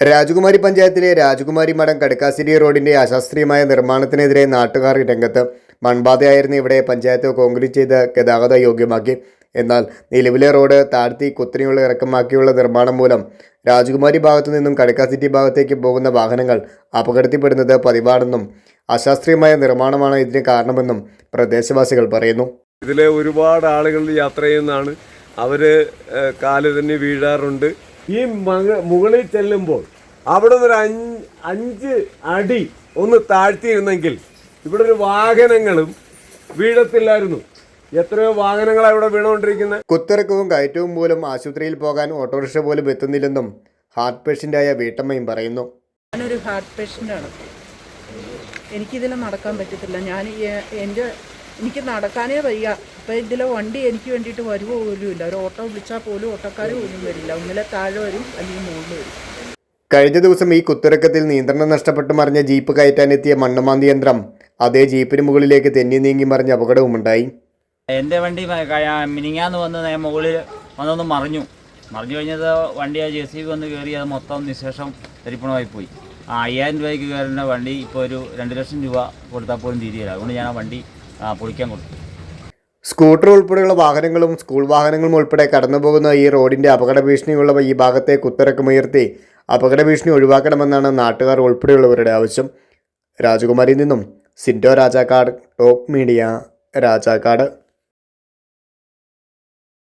രാജകുമാരി പഞ്ചായത്തിലെ രാജകുമാരി മഠം കടുക്കാശ്ശേരി റോഡിന്റെ അശാസ്ത്രീയമായ നിർമ്മാണത്തിനെതിരെ നാട്ടുകാർ രംഗത്ത് മൺബാധയായിരുന്നു ഇവിടെ പഞ്ചായത്ത് കോൺക്രീറ്റ് ചെയ്ത് ഗതാഗത യോഗ്യമാക്കി. എന്നാൽ നിലവിലെ റോഡ് താഴ്ത്തി കുത്തനെയുള്ള ഇറക്കമാക്കിയുള്ള നിർമ്മാണം മൂലം രാജകുമാരി ഭാഗത്തു നിന്നും കടുക്കാസിറ്റി ഭാഗത്തേക്ക് പോകുന്ന വാഹനങ്ങൾ അപകടത്തിൽപ്പെടുന്നത് പതിവാണെന്നും അശാസ്ത്രീയമായ നിർമ്മാണമാണ് ഇതിന് കാരണമെന്നും പ്രദേശവാസികൾ പറയുന്നു. ഇതിലെ ഒരുപാട് ആളുകൾ യാത്ര ചെയ്യുന്നതാണ്. അവർ കാൽ തന്നെ വീഴാറുണ്ട്. ഈ മക- മുകളിൽ ചെല്ലുമ്പോൾ അവിടെ നിന്ന് ഒരു അഞ്ച് അഞ്ച് അടി ഒന്ന് താഴ്ത്തിയിരുന്നെങ്കിൽ ഇവിടെ ഒരു വാഹനങ്ങളും വീഴത്തില്ലായിരുന്നു. എത്രയോ വാഹനങ്ങളാണ് ഇവിടെ വീണുകൊണ്ടിരിക്കുന്നത് കുത്തിറക്കവും കയറ്റവും മൂലം ആശുപത്രിയിൽ പോകാൻ ഓട്ടോറിക്ഷ പോലും എത്തുന്നില്ലെന്നും ഹാർട്ട് പേഷ്യന്റായ വീട്ടമ്മയും പറയുന്നു. ഞാനൊരു ഹാർട്ട് പേഷ്യന്റാണ് എനിക്കിതിൽ നടക്കാൻ പറ്റത്തില്ല. ഞാൻ എന്റെ എനിക്ക് നടക്കാനേ വയ്യ. അപ്പോൾ ഇതിലെ വണ്ടി എനിക്ക് വേണ്ടിയിട്ട് വരുവോ പോലും ഇല്ല. ഒരു ഓട്ടോ വിളിച്ചാൽ പോലും ഓട്ടോക്കാർ പോലും വരില്ല. ഒന്നിലെ താഴെ വരും അല്ലെങ്കിൽ മുകളിൽ വരും. കഴിഞ്ഞ ദിവസം ഈ കുത്തിറക്കത്തിൽ നിയന്ത്രണം നഷ്ടപ്പെട്ട് മറിഞ്ഞ ജീപ്പ് കയറ്റാനെത്തിയ മണ്ണമാന്തി യന്ത്രം അതേ ജീപ്പിന് മുകളിലേക്ക് തെന്നി നീങ്ങി മറിഞ്ഞ അപകടവും ഉണ്ടായി. എന്റെ വണ്ടി മിനിങ്ങാന്ന് വന്ന് നേ മുകളിൽ വന്നൊന്ന് മറിഞ്ഞു. മറിഞ്ഞു കഴിഞ്ഞത് വണ്ടി ആ ജെ സി ബി വന്ന് കയറി അത് മൊത്തം നിശേഷം തരിപ്പണമായി പോയി. ആ അയ്യായിരം രൂപയ്ക്ക് കയറുന്ന വണ്ടി ഇപ്പോൾ ഒരു രണ്ട് ലക്ഷം രൂപ കൊടുത്താൽ പോലും തീരുകയില്ല. അതുകൊണ്ട് ഞാൻ ആ വണ്ടി ആ, പൊളിക്കാൻ കൊടുത്തു. സ്കൂട്ടർ ഉൾപ്പെടെയുള്ള വാഹനങ്ങളും സ്കൂൾ വാഹനങ്ങളും ഉൾപ്പെടെ കടന്നുപോകുന്ന ഈ റോഡിന്റെ അപകട ഭീഷണിയുള്ള ഈ ഭാഗത്തെ കുത്തിറക്കമുയർത്തി അപകട ഭീഷണി ഒഴിവാക്കണമെന്നാണ് നാട്ടുകാർ ഉൾപ്പെടെയുള്ളവരുടെ ആവശ്യം. രാജകുമാരിയിൽ നിന്നും സിൻഡോ രാജാക്കാട് ടോപ്പ് മീഡിയ രാജാക്കാട്.